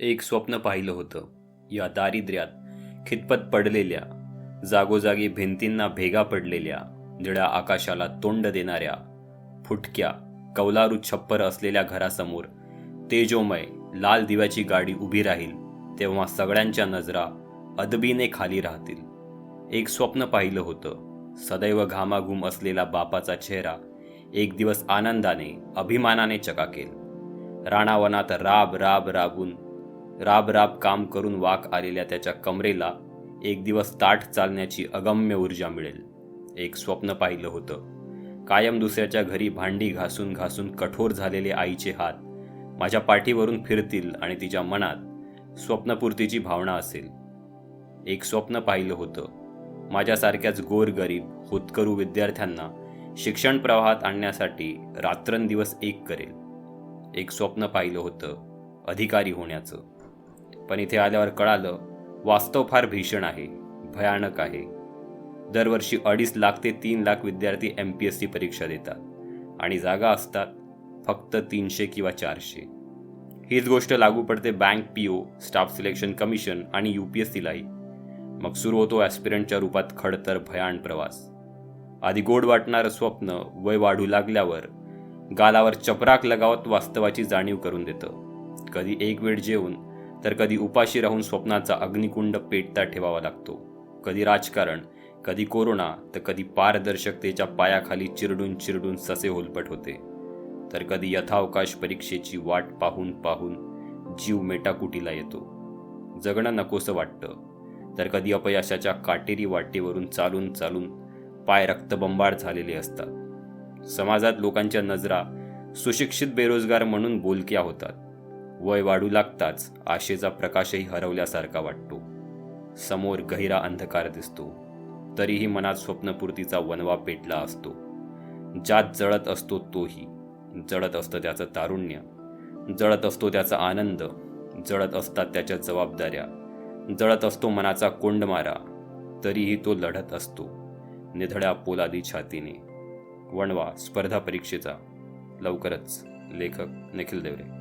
एक स्वप्न पाहिलं होतं. या दारिद्र्यात खितपत पडलेल्या जागोजागी भिंतींना भेगा पडलेल्या निळ्या आकाशाला तोंड देणाऱ्या फुटक्या कौलारू छप्पर असलेल्या घरासमोर तेजोमय लाल दिव्याची गाडी उभी राहील तेव्हा सगळ्यांच्या नजरा अदबीने खाली राहतील. एक स्वप्न पाहिलं होतं. सदैव घामाघूम असलेला बापाचा चेहरा एक दिवस आनंदाने अभिमानाने चकाकेल. राणावनात राब राब राबून राब राब काम करून वाक आलेल्या त्याच्या कमरेला एक दिवस ताठ चालण्याची अगम्य ऊर्जा मिळेल. एक स्वप्न पाहिलं होतं. कायम दुसऱ्याच्या घरी भांडी घासून घासून कठोर झालेले आईचे हात माझ्या पाठीवरून फिरतील आणि तिच्या मनात स्वप्नपूर्तीची भावना असेल. एक स्वप्न पाहिलं होतं. माझ्यासारख्याच गोरगरीब होतकरू विद्यार्थ्यांना शिक्षण प्रवाहात आणण्यासाठी रात्रंदिवस एक करेल. एक स्वप्न पाहिलं होतं. अधिकारी होण्याचं. पण इथे आल्यावर कळालं वास्तव फार भीषण आहे भयानक आहे. दरवर्षी अडीच लाख ते तीन लाख विद्यार्थी एम पी एस सी परीक्षा देतात आणि जागा असतात फक्त तीनशे किंवा चारशे. हीच गोष्ट लागू पडते bank P O staff selection commission आणि यू पी एस सीलाही मग सुरू होतो ॲस्पिरंटच्या रूपात खडतर भयान प्रवास. आधी गोड वाटणारं स्वप्न वय वाढू लागल्यावर गालावर चपराक लगावत वास्तवाची जाणीव करून देतं. कधी एक वेळ जेवून तर कधी उपाशी राहून स्वप्नाचा अग्निकुंड पेटता ठेवावा लागतो. कधी राजकारण कधी कोरोना तर कधी पारदर्शकतेच्या पायाखाली चिरडून चिरडून ससे होलपट होते. तर कधी यथावकाश परीक्षेची वाट पाहून पाहून जीव मेटाकुटीला येतो. जगणं नकोसं वाटतं. तर कधी अपयशाच्या काटेरी वाटेवरून चालून चालून पाय रक्तबंबाळ झालेले असतात. समाजात लोकांच्या नजरा सुशिक्षित बेरोजगार म्हणून बोलक्या होतात. वय वाढू लागताच आशेचा प्रकाशही हरवल्यासारखा वाटतो. समोर गहिरा अंधकार दिसतो. तरीही मनात स्वप्नपूर्तीचा वनवा पेटला असतो. ज्यात जळत असतो तोही. जळत असतं त्याचं तारुण्य. जळत असतो त्याचा आनंद. जळत असतात त्याच्या जबाबदाऱ्या. जळत असतो मनाचा कोंडमारा. तरीही तो लढत असतो. निधड्या पोलादी छातीने. वणवा स्पर्धा परीक्षेचा. लवकरच लेखक निखिल देवरे.